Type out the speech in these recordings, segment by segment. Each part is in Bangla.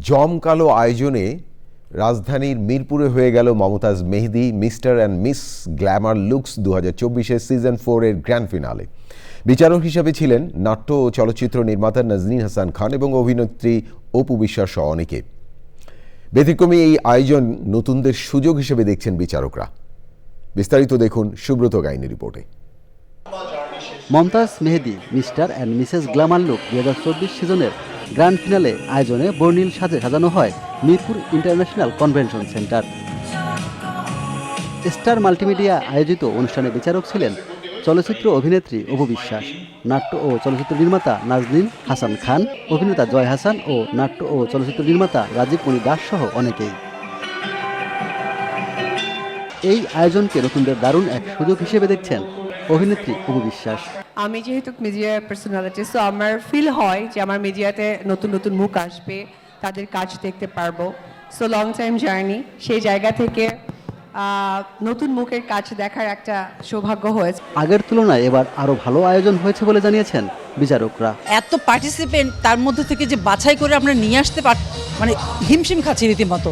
জমকালো আয়োজনে রাজধানীর মিরপুরে হয়ে গেল Momtaz Mehedi, mister and miss glamour looks দু হাজার চব্বিশের সিজন ফোরের গ্র্যান্ড ফিনালে। বিচারক হিসাবে ছিলেন নাট্য ও চলচ্চিত্র নির্মাতা নাজনীন হাসান খান এবং অভিনেত্রী অপু বিশ্বাস সহ অনেকে। ব্যতিক্রমী এই আয়োজন নতুনদের সুযোগ হিসেবে দেখছেন বিচারকরা। বিস্তারিত দেখুন সুব্রত গাইনি রিপোর্টে। Momtaz Mehedi, mister and missus glamour look দুই হাজার চব্বিশ সিজনের গ্র্যান্ড ফিনালে আয়োজনে বর্ণিল সাজে সাজানো হয় Mirpur international convention centre. Star multimedia আয়োজিত অনুষ্ঠানে বিচারক ছিলেন চলচ্চিত্র অভিনেত্রী অপু বিশ্বাস, নাট্য ও চলচ্চিত্র নির্মাতা নাজনীন হাসান খান, অভিনেতা জয় হাসান ও নাট্য ও চলচ্চিত্র নির্মাতা রাজীব মণি দাস সহ অনেকেই। এই আয়োজনকে নতুনদের দারুণ এক সুযোগ হিসেবে দেখছেন অভিনেত্রী অপু বিশ্বাস। আমি যেহেতু মিডিয়া পার্সোনালিটি সো আমার ফিল হয় যে আমার মিডিয়াতে নতুন নতুন মুখ আসবে তাদের কাজ দেখতে পারব। সো লং টাইম জার্নি সেই জায়গা থেকে নতুন মুখের কাজ দেখার একটা সৌভাগ্য হয়েছে। আগের তুলনায় এবার আরও ভালো আয়োজন হয়েছে বলে জানিয়েছেন বিচারকরা। এত পার্টিসিপেন্ট তার মধ্যে থেকে যে বাছাই করে আমরা নিয়ে আসতে পার মানে হিমশিম খাচ্ছি রীতিমতো।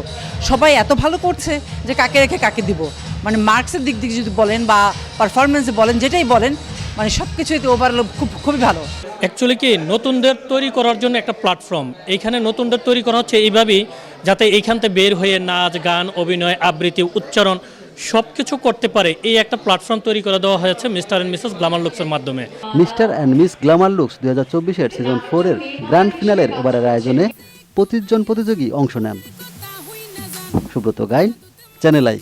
সবাই এত ভালো করছে যে কাকে রেখে কাকে দিব? মানে মার্কসের দিক থেকে যদি বলেন বা পারফরমেন্সে বলেন যেটাই বলেন মানে সব কিছুই ওভারঅল খুব খুবই ভালো। অ্যাকচুয়ালি কি নতুনদের তৈরি করার জন্য একটা প্ল্যাটফর্ম এইখানে নতুনদের তৈরি করা হচ্ছে এইভাবেই যাতে এইখান থেকে বের হয়ে নাচ গান অভিনয় আবৃত্তি উচ্চারণ সব কিছু করতে পারে। এই একটা প্ল্যাটফর্ম তৈরি করে দেওয়া হয়েছে মিস্টার অ্যান্ড মিসেস গ্লামার লুকসের মাধ্যমে। Mister and miss glamour looks দু হাজার চব্বিশের সিজন ফোরের গ্র্যান্ড ফিনালের এবারের আয়োজনে পঁচিশ জন প্রতিযোগী অংশ নেন। Subrata Gyne channel I